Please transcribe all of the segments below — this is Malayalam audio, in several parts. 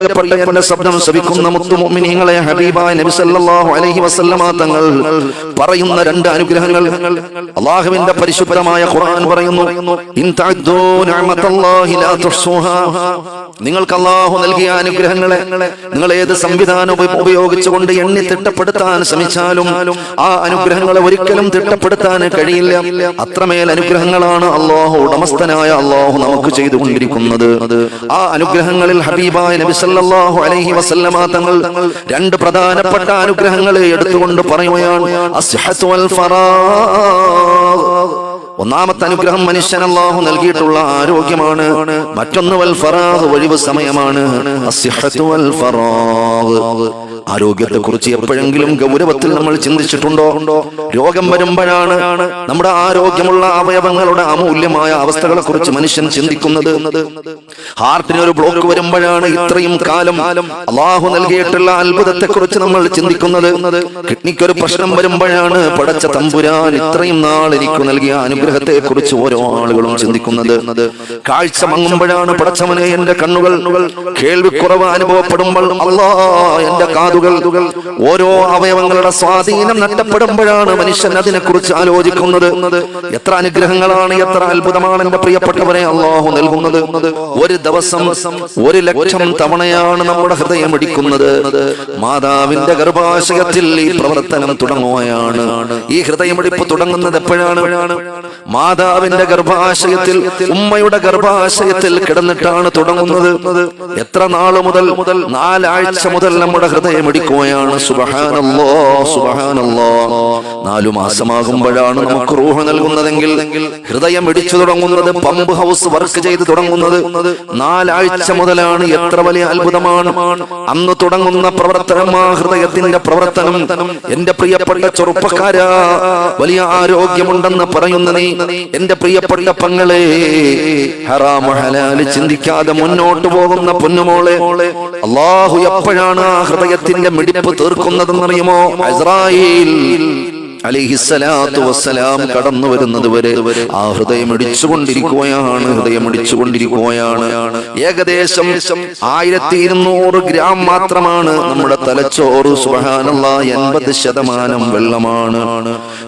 പ്രിയപ്പെട്ട ശബ്ദം ശ്രവിക്കുന്ന മുത്തുമോമിനിങ്ങളെ ഹബീബായ നബി സല്ലല്ലാഹു അലൈഹി വസല്ലമ തങ്ങൾ പറയുന്ന രണ്ട് അനുഗ്രഹങ്ങൾ അള്ളാഹുവിന്റെ പരിശുദ്ധമായ ഖുർആൻ പറയുന്നു. ഇൻ തഅദ്ദൂ നിഅമതല്ലാഹി ലാ തുഹ്സുഹാ. നിങ്ങൾക്ക് അള്ളാഹു നൽകിയ അനുഗ്രഹങ്ങളെ നിങ്ങൾ ഏത് സംവിധാനം ഉപയോഗിച്ചുകൊണ്ട് എണ്ണി തിട്ടപ്പെടുത്താൻ ശ്രമിച്ചാലും ആ അനുഗ്രഹങ്ങളെ ഒരിക്കലും തിട്ടപ്പെടുത്താൻ കഴിയില്ല. അത്രമേൽ അനുഗ്രഹങ്ങളാണ് അള്ളാഹു ഉടമസ്ഥനായ അള്ളാഹു നമുക്ക് ചെയ്തുകൊണ്ടിരിക്കുന്നത്. ആ അനുഗ്രഹങ്ങളിൽ ഹബീബായ നബി അലൈഹി വസല്ലമ തങ്ങൾ രണ്ട് പ്രധാനപ്പെട്ട അനുഗ്രഹങ്ങളെ എടുത്തുകൊണ്ട് പറയുകയാണ് ഫറാഗ് ഒന്നാമത്തെ അനുഗ്രഹം മനുഷ്യൻ അള്ളാഹു നൽകിയിട്ടുള്ള ആരോഗ്യമാണ്. മറ്റൊന്ന് വൽ ഫറാഗ് ഒഴിവ് സമയമാണ്. ആരോഗ്യത്തെ കുറിച്ച് എപ്പോഴെങ്കിലും ഗൗരവത്തിൽ നമ്മൾ ചിന്തിച്ചിട്ടുണ്ടോ? രോഗം വരുമ്പോഴാണ് നമ്മുടെ ആരോഗ്യമുള്ള അവയവങ്ങളുടെ അമൂല്യമായ അവസ്ഥകളെ കുറിച്ച് മനുഷ്യൻ ചിന്തിക്കുന്നത്. ഹാർട്ടിന് ഒരു ബ്ലോക്ക് വരുമ്പോഴാണ് ഇത്രയും കാലം അള്ളാഹു നൽകിയിട്ടുള്ള അത്ഭുതത്തെ കുറിച്ച് നമ്മൾ ചിന്തിക്കുന്നത്. കിഡ്നിക്ക് ഒരു പ്രശ്നം വരുമ്പോഴാണ് പടച്ച തമ്പുരാൻ ഇത്രയും നാൾ എനിക്ക് നൽകിയ അനുഗ്രഹത്തെ കുറിച്ച് ഓരോ ആളുകളും ചിന്തിക്കുന്നത് കാഴ്ച മങ്ങുമ്പോഴാണ് പടച്ചവനെ എന്റെ കണ്ണുകൾ കേൾവിക്കുറവ് അനുഭവപ്പെടുമ്പോൾ അല്ലാ എന്റെ കാതുകൾ ഓരോ അവയവങ്ങളുടെ സ്വാധീനം നഷ്ടപ്പെടുമ്പോഴാണ് മനുഷ്യൻ അതിനെ കുറിച്ച് ആലോചിക്കുന്നത്. എത്ര അനുഗ്രഹങ്ങളാണ് എത്ര അത്ഭുതമാണ് എന്റെ പ്രിയപ്പെട്ടവരെ അള്ളാഹു നൽകുന്നത്. ഒരു ദിവസം ഒരു ലക്ഷം തവണയാണ് നമ്മുടെ ഹൃദയം ഇടിക്കുന്നത്. മാതാവിന്റെ ഗർഭാശയത്തിൽ ഈ പ്രവർത്തനം തുടങ്ങുകയാണ്. ഈ ഹൃദയമിടിപ്പ് തുടങ്ങുന്നത് എപ്പോഴാണ്? മാതാവിന്റെ ഗർഭാശയത്തിൽ ഉമ്മയുടെ ഗർഭാശയത്തിൽ കിടന്നിട്ടാണ് തുടങ്ങുന്നത്. എത്ര നാൾ മുതൽ മുതൽ നാലാഴ്ച മുതൽ നമ്മുടെ ഹൃദയം ഇടിക്കുകയാണ്. സുബഹാനല്ലോ സുബഹാനല്ലോ. നാലു മാസമാകുമ്പോഴാണ് നമുക്ക് റൂഹ നൽകുന്നതെങ്കിൽ ഹൃദയം ഇടിച്ചു തുടങ്ങുന്നത് പമ്പ് ഹൗസ് വർക്ക് ചെയ്ത് തുടങ്ങുന്നത്. നാലാഴ്ച മുതലാണ് എത്ര വലിയ അത്ഭുതമാണ്. അന്ന് തുടങ്ങുന്ന പ്രവർത്തനം ആ ഹൃദയത്തിന്റെ പ്രവർത്തനം എന്റെ പ്രിയപ്പെട്ട ചെറുപ്പക്കാരാ വലിയ ആരോഗ്യമുണ്ടെന്ന് പറയുന്ന നീ എന്റെ പ്രിയപ്പെട്ട പങ്ങളെ ഹറാമ ഹലാൽ ചിന്തിക്കാതെ മുന്നോട്ട് പോകുന്ന പൊന്നുമോളെ അള്ളാഹു എപ്പോഴാണ് ആ ഹൃദയത്തിന്റെ മിടിപ്പ് തീർക്കുന്നതെന്നറിയുമോ? ഇസ്രായേൽ. അലിഹിസ്സലാത്തു വസ്സലാം കടന്നു വരുന്നത് വരെ ആ ഹൃദയം ഇടിച്ചുകൊണ്ടിരിക്കുകയാണ് ഹൃദയം ഇടിച്ചുകൊണ്ടിരിക്കുകയാണ്. ഏകദേശം ആയിരത്തി ഇരുന്നൂറ് ഗ്രാം മാത്രമാണ് നമ്മുടെ തലച്ചോറ്. സുഹാനുള്ള എൺപത് ശതമാനം വെള്ളമാണ്.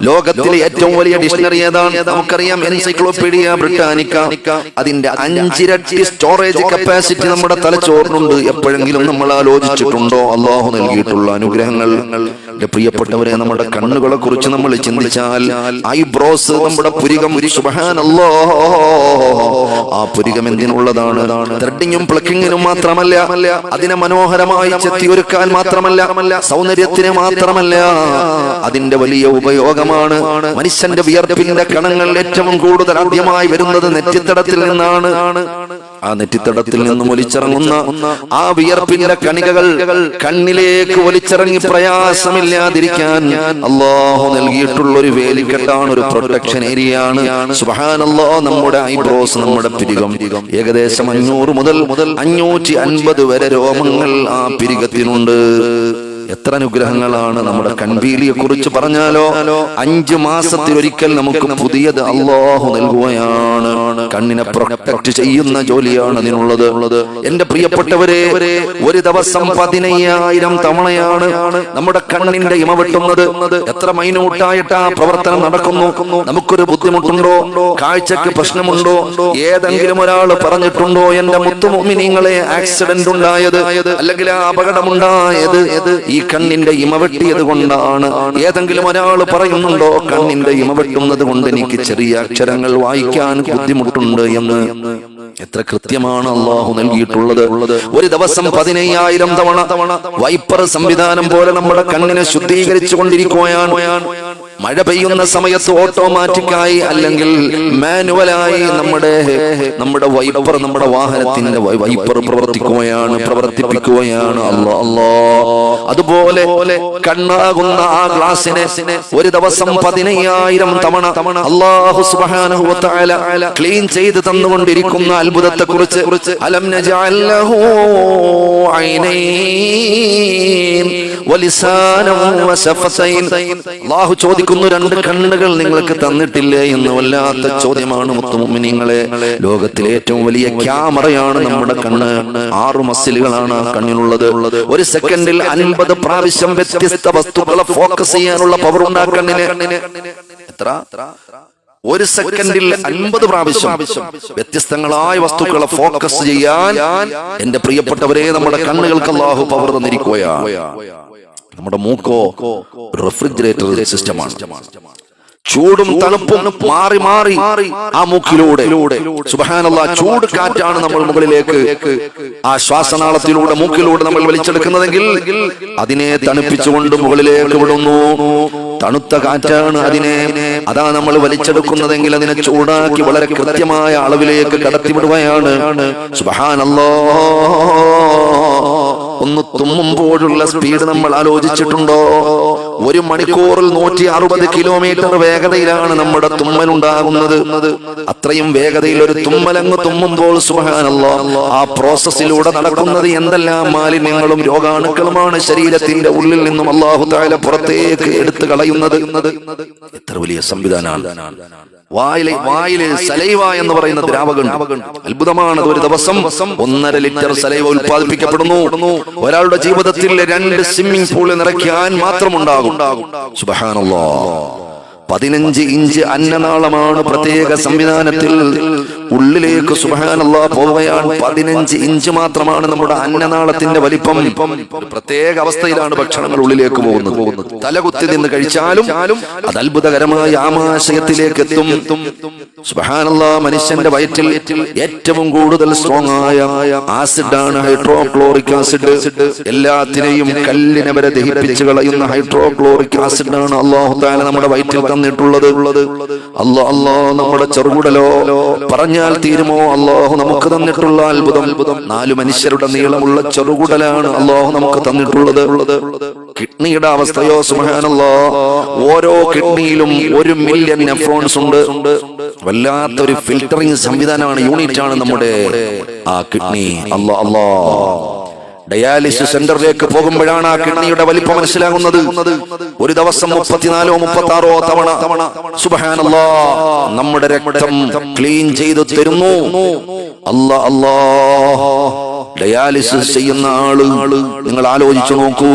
ലോകത്തിലെ ഏറ്റവും വലിയ ഡിക്ഷണറി ഏതാണ്? നമുക്കറിയാം എൻസൈക്ലോപീഡിയ ബ്രിട്ടാനിക്ക. അതിന്റെ അഞ്ചിരട്ടി സ്റ്റോറേജ് കപ്പാസിറ്റി നമ്മുടെ തലച്ചോറിനുണ്ട്. എപ്പോഴെങ്കിലും നമ്മൾ ആലോചിച്ചിട്ടുണ്ടോ? അള്ളാഹു നൽകിയിട്ടുള്ള അനുഗ്രഹങ്ങൾ. പ്രിയപ്പെട്ടവരെ നമ്മുടെ കണ്ണുകളെ കുറിച്ച് നമ്മൾ ചിന്തിച്ചാൽ ഐബ്രോസ് നമ്മുടെ പുരികം സുബ്ഹാനല്ലോ. ആ പുരികം എന്തിനുള്ളതാണ്? ത്രെഡിങ്ങും പ്ലക്കിങ്ങിനും മാത്രമല്ല അതിനെ മനോഹരമായി ചെത്തി ഒരുക്കാൻ മാത്രമല്ല സൗന്ദര്യത്തിന് മാത്രമല്ല അതിന്റെ വലിയ ഉപയോഗമാണ് മനുഷ്യന്റെ വിയർപ്പിന്റെ കണങ്ങൾ ഏറ്റവും കൂടുതൽ ആദ്യമായി വരുന്നത് നെറ്റിത്തടത്തിൽ നിന്നാണ്. ആ നെറ്റിത്തടത്തിൽ നിന്നും ഒലിച്ചിറങ്ങുന്ന ആ വിയർപ്പിന്റെ കണികകൾ കണ്ണിലേക്ക് ഒലിച്ചിറങ്ങി പ്രയാസമില്ലാതിരിക്കാൻ അള്ളാഹു നൽകിയിട്ടുള്ള ഒരു വേലിക്കെട്ടാണ് ഒരു പ്രൊട്ടക്ഷൻ ഏരിയ ആണ് സുഹാനല്ലോ നമ്മുടെ ഐബ്രോസ് നമ്മുടെ പിരികം. ഏകദേശം അഞ്ഞൂറ് മുതൽ അഞ്ഞൂറ്റി അൻപത് വരെ രോമങ്ങൾ ആ പിരികത്തിനുണ്ട്. എത്ര അനുഗ്രഹങ്ങളാണ് നമ്മുടെ കൺവീലിയെ കുറിച്ച് പറഞ്ഞാലോ? അഞ്ചു മാസത്തിൽ ഒരിക്കൽ നമുക്ക് പുതിയത് അള്ളാഹു നൽകുകയാണ്. കണ്ണിനെ പ്രൊട്ടക്ട് ചെയ്യുന്ന ജോലിയാണ് അതിനുള്ളത്. എന്റെ പ്രിയപ്പെട്ടവരെ ഒരു ദിവസം പതിനയ്യായിരം തവണയാണ് നമ്മുടെ കണ്ണിന്റെ ഇമ വെട്ടുന്നത്. എത്ര മൈനൂട്ടായിട്ട് ആ പ്രവർത്തനം നടക്കുന്നു? നമുക്കൊരു ബുദ്ധിമുട്ടുണ്ടോ? കാഴ്ചക്ക് പ്രശ്നമുണ്ടോ? ഏതെങ്കിലും ഒരാൾ പറഞ്ഞിട്ടുണ്ടോ എന്റെ മുത്തുമോമിനിങ്ങളെ ആക്സിഡന്റ് ഉണ്ടായത്? അല്ലെങ്കിൽ ആ അപകടമുണ്ടായത്? ഈ കണ്ണിന്റെ ഇമവെട്ടിയത് കൊണ്ടാണ്. ഏതെങ്കിലും ഒരാൾ പറയുന്നുണ്ടോ? കണ്ണിന്റെ ഇമവെട്ടുന്നത് കൊണ്ട് എനിക്ക് ചെറിയ അക്ഷരങ്ങൾ വായിക്കാൻ ബുദ്ധിമുട്ടുണ്ട് എന്ന്. എത്ര കൃത്യമാണ് അള്ളാഹു നൽകിയിട്ടുള്ളത്. ഒരു ദിവസം പതിനയ്യായിരം തവണ വൈപ്പർ സംവിധാനം പോലെ നമ്മുടെ കണ്ണിനെ ശുദ്ധീകരിച്ചു കൊണ്ടിരിക്കുകയാണ്. മഴ പെയ്യുന്ന സമയത്ത് ഓട്ടോമാറ്റിക്കായി അല്ലെങ്കിൽ മാനുവലായി നമ്മുടെ നമ്മുടെ വൈപ്പർ നമ്മുടെ വാഹനത്തിന്റെ വൈപ്പർ പ്രവർത്തിക്കുകയാണ് പ്രവർത്തിപ്പിക്കുകയാണ്. അല്ലോ അല്ലോ അതുപോലെ കണ്ണാകുന്ന ആ ഗ്ലാസിനെ ഒരു ദിവസം പതിനയ്യായിരം തവണ അള്ളാഹു സുബ്ഹാനഹു വ ക്ലീൻ ചെയ്ത് തന്നുകൊണ്ടിരിക്കുന്ന അത്ഭുതത്തെ കുറിച്ച് അലം അള്ളാഹു ചോദിക്കുന്നു രണ്ട് കണ്ണുകൾ നിങ്ങൾക്ക് തന്നിട്ടില്ലേ? എന്ന് വല്ലാത്ത ചോദ്യമാണ് മുത്തുമുമിനിങ്ങളെ ലോകത്തിലെ ഏറ്റവും വലിയ ക്യാമറയാണ് നമ്മുടെ കണ്ണ്. ആറ് മസിലുകളാണ് കണ്ണിനുള്ളത് ഒരു സെക്കൻഡിൽ അൻപത് പ്രാവശ്യം വ്യത്യസ്ത വസ്തുക്കളെ ഫോക്കസ് ചെയ്യാനുള്ള പവർ ഉണ്ടാക്കണ്ണിന് എത്ര? ഒരു സെക്കൻഡിൽ അൻപത് പ്രാവശ്യം വ്യത്യസ്തങ്ങളായ വസ്തുക്കളെ ഫോക്കസ് ചെയ്യാൻ എന്റെ പ്രിയപ്പെട്ടവരെ നമ്മുടെ കണ്ണുകൾക്ക് അള്ളാഹു പവർ തന്നിരിക്കുകയാണ്. നമ്മുടെ മൂക്കോ റെഫ്രിജറേറ്റർ സിസ്റ്റമാണ് ചൂടും തണുപ്പും മാറി മാറി ആ മൂക്കിലൂടെ. സുബഹാനല്ല ചൂട് കാറ്റാണ് നമ്മൾ മുകളിലേക്ക് ആ ശ്വാസനാളത്തിലൂടെ മൂക്കിലൂടെ നമ്മൾ വലിച്ചെടുക്കുന്നതെങ്കിൽ അതിനെ തണുപ്പിച്ചുകൊണ്ട് മുകളിലേക്ക് വിടുന്നു. തണുത്ത കാറ്റാണ് അതിനെ അതാ നമ്മൾ വലിച്ചെടുക്കുന്നതെങ്കിൽ അതിനെ ചൂടാക്കി വളരെ കൃത്യമായ അളവിലേക്ക് കടത്തിവിടുകയാണ്. സുബഹാനല്ലോ. ഒന്ന് തുമ്മുമ്പോഴുള്ള സ്പീഡ് നമ്മൾ ആലോചിച്ചിട്ടുണ്ടോ? ഒരു മണിക്കൂറിൽ നൂറ്റി അറുപത് കിലോമീറ്റർ വേഗതയിലാണ് നമ്മുടെ തുമ്മൽ ഉണ്ടാകുന്നത്. അത്രയും വേഗതയിൽ ഒരു തുമ്മൽ അങ്ങ് തുമ്മുമ്പോൾ സുഹാനല്ലോ ആ പ്രോസസ്സിലൂടെ നടക്കുന്നത് എന്തെല്ലാം മാലിന്യങ്ങളും രോഗാണുക്കളുമാണ് ശരീരത്തിന്റെ ഉള്ളിൽ നിന്നും അള്ളാഹു താല പുറത്തേക്ക് എടുത്തു കളയുന്നത്. എത്ര വലിയ സംവിധാനമാണ്. വായിലെ വായിലെ സലൈവ എന്ന് പറയുന്ന ദ്രാവകം അത്ഭുതമാണ് ഒരു ദിവസം ഒന്നര ലിറ്റർ സലൈവ ഉൽപ്പാദിപ്പിക്കപ്പെടുന്നു. ഒരാളുടെ ജീവിതത്തിൽ രണ്ട് സ്വിമ്മിംഗ് പൂൾ നിറയ്ക്കാൻ മാത്രമുണ്ടാകും സുബഹാനല്ലോ. പതിനഞ്ച് ഇഞ്ച് അന്നനാളമാണ് പ്രത്യേക സംവിധാനത്തിൽ ഉള്ളിലേക്ക് സുബഹാനല്ല പോവുകയാണ്. പതിനഞ്ച് ഇഞ്ച് മാത്രമാണ് നമ്മുടെ അന്നനാളത്തിന്റെ വലിപ്പം. പ്രത്യേക അവസ്ഥയിലാണ് ഭക്ഷണങ്ങൾ ഉള്ളിലേക്ക് പോകുന്നത്. തലകുത്തി നിന്ന് കഴിച്ചാലും അത് അത്ഭുതകരമായ ആമാശയത്തിലേക്ക് എത്തും. സുബഹാനല്ല മനുഷ്യന്റെ വയറ്റിൽ ഏറ്റവും കൂടുതൽ സ്ട്രോങ് ആയ ആസിഡാണ് ഹൈഡ്രോക്ലോറിക് ആസിഡ്. എല്ലാത്തിനെയും കല്ലിനെ വരെ ദഹിപ്പിച്ച് കളയുന്ന ഹൈഡ്രോക്ലോറിക് ആസിഡാണ് അള്ളാഹു താല നമ്മുടെ വയറ്റിൽ തന്നിട്ടുള്ളത്. അല്ലോ അല്ലോ നമ്മുടെ ചെറുകുടലോ പറഞ്ഞാൽ തീരുമോ? അള്ളാഹു നമുക്ക് തന്നിട്ടുള്ള അത്ഭുതം. നാല് മനുഷ്യരുടെ നീളമുള്ള ചെറുകുടലാണ് അള്ളാഹു നമുക്ക് തന്നിട്ടുള്ളത്. കിഡ്നിയുടെ അവസ്ഥയോ? സുഹാനല്ലോ ഓരോ കിഡ്നിയിലും ഒരു മില്യൺ നെഫ്രോൺസ് ഉണ്ട്. വല്ലാത്തൊരു ഫിൽറ്ററിംഗ് സംവിധാനമാണ് യൂണിറ്റ് ആണ് നമ്മുടെ ആ കിഡ്നി. അല്ലോ അല്ലോ. ഡയാലിസിസ് സെന്ററിലേക്ക് പോകുമ്പോഴാണ് ആ കിഡ്നിയുടെ വലിപ്പം മനസ്സിലാകുന്നത്. ഒരു ദിവസം മുപ്പത്തിനാലോ മുപ്പത്തി ആറോ തവണ. സുബഹാനല്ലാ. നമ്മുടെ രക്തം ക്ലീൻ ചെയ്തു തരുന്നു. അല്ല അല്ലാ. ഡയാലിസിസ് ചെയ്യുന്ന ആൾ. നിങ്ങൾ ആലോചിച്ചു നോക്കൂ.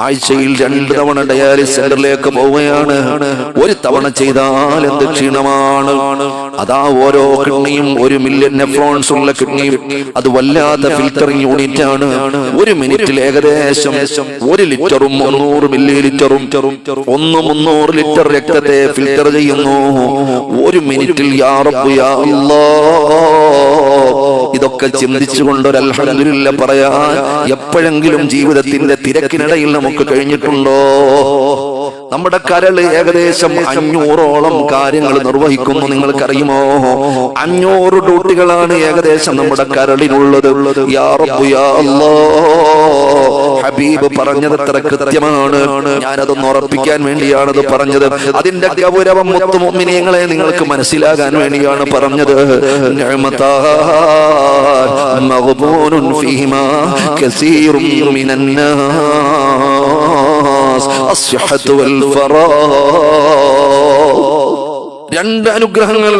ആഴ്ചയിൽ രണ്ട് തവണ ഡയാലിസിസ് സെന്ററിലേക്ക് പോവുകയാണ്. ഒരു തവണ ചെയ്താൽ എന്ത് ക്ഷീണമാണ്? അതാ ഓരോ കിഡ്നിയും ഒരു മില്യൺ നെഫ്രോൺസ് ഉള്ള കിഡ്നിയും അത് വല്ലാത്ത ഫിൽറ്ററിംഗ് യൂണിറ്റ് ആണ്. ഒരു മിനിറ്റിൽ ഏകദേശം ഒരു ലിറ്ററും മുന്നൂറ് മില്ലി ലിറ്ററും ഒന്ന് മുന്നൂറ് ലിറ്റർ രക്തത്തെ ഫിൽറ്റർ ചെയ്യുന്നു. ഒരു മിനിറ്റിൽ യാ റബ്ബ് യാ അല്ലാഹ്. ഇതൊക്കെ ചിന്തിച്ചുകൊണ്ട് ഒരു അൽഹംദുലില്ല പറയാൻ എപ്പോഴെങ്കിലും ജീവിതത്തിന്റെ തിരക്കിനിടയിൽ നമുക്ക് കഴിഞ്ഞിട്ടുണ്ടോ? നമ്മുടെ കരൾ ഏകദേശം അഞ്ഞൂറോളം കാര്യങ്ങൾ നിർവഹിക്കുന്നു. നിങ്ങൾക്കറിയുമോ? അഞ്ഞൂറ് ഡ്യൂട്ടികളാണ് ഏകദേശം നമ്മുടെ കരളിനുള്ളത്. ഹബീബ് പറഞ്ഞത് എത്ര കൃത്യമാണ്. ഞാനതൊന്ന് ഉറപ്പിക്കാൻ വേണ്ടിയാണത് പറഞ്ഞത്. അതിന്റെ ഗൗരവം മുത്തുമോമിനിയങ്ങളെ നിങ്ങൾക്ക് മനസ്സിലാകാൻ വേണ്ടിയാണ് പറഞ്ഞത്. കസീറും മിനന്നാസ് അസ്ഹഹത്തു വൽ ഫറാ രണ്ട് അനുഗ്രഹങ്ങൾ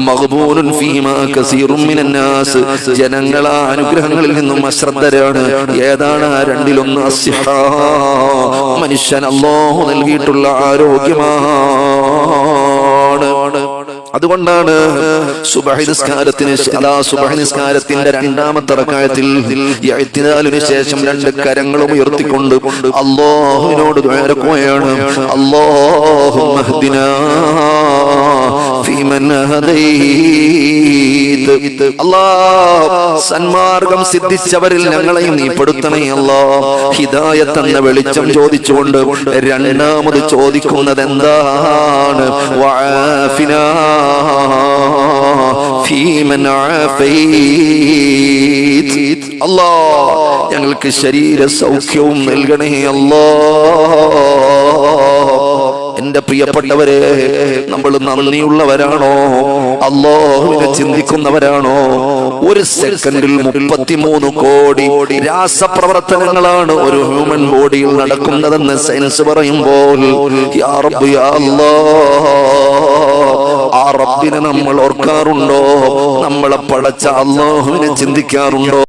മഗ്ബൂനുൻ ഫീമാ കസീറും മിനന്നാസ് ജനങ്ങൾ ആ അനുഗ്രഹങ്ങളിൽ നിന്നും അശ്രദ്ധരാണ്. ഏതാണ് ആ രണ്ടിലൊന്ന് അസ്ഹ മനുഷ്യൻ അല്ലാഹു നൽകിയിട്ടുള്ള ആരോഗ്യമാണ് അതുകൊണ്ടാണ് സുബഹി നിസ്കാരത്തിന് ശേ- അതാ സുബഹി നിസ്കാരത്തിന്റെ രണ്ടാമത്തെ റക്കായത്തിൽ എഴുത്തിനാലിന് ശേഷം രണ്ട് കരങ്ങളും ഉയർത്തിക്കൊണ്ട് അള്ളാഹുവിനോട് ദ്വാരക്കുകയാണ്. അല്ലാ സന്മാർഗം സിദ്ധിച്ചവരിൽ ഞങ്ങളെയും നീ പെടുത്തണേ അല്ലാ. ഹിദായത്ത് എന്ന വെളിച്ചം ചോദിച്ചുകൊണ്ട് രണ്ടാമത് ചോദിക്കുന്നത് എന്താണ്? വആഫിനാ من عافيت. الله ഞങ്ങൾക്ക് ശരീര സൗഖ്യവും നൽകണേ അല്ലാ. എന്റെ പ്രിയപ്പെട്ടവരെ നമ്മൾ നന്ദിയുള്ളവരാണോ? അല്ലാഹുവിനെ ചിന്തിക്കുന്നവരാണോ? ഒരു സെക്കൻഡിൽ മുപ്പത്തിമൂന്ന് കോടി രാസപ്രവർത്തനങ്ങളാണ് ഒരു ഹ്യൂമൻ ബോഡിയിൽ നടക്കുന്നതെന്ന് സയൻസ് പറയുമ്പോൾ യാ യാ ആ റബ്ബിനെ നമ്മൾ ഓർക്കാറുണ്ടോ? നമ്മളെ പടച്ച അള്ളാഹുവിനെ ചിന്തിക്കാറുണ്ടോ?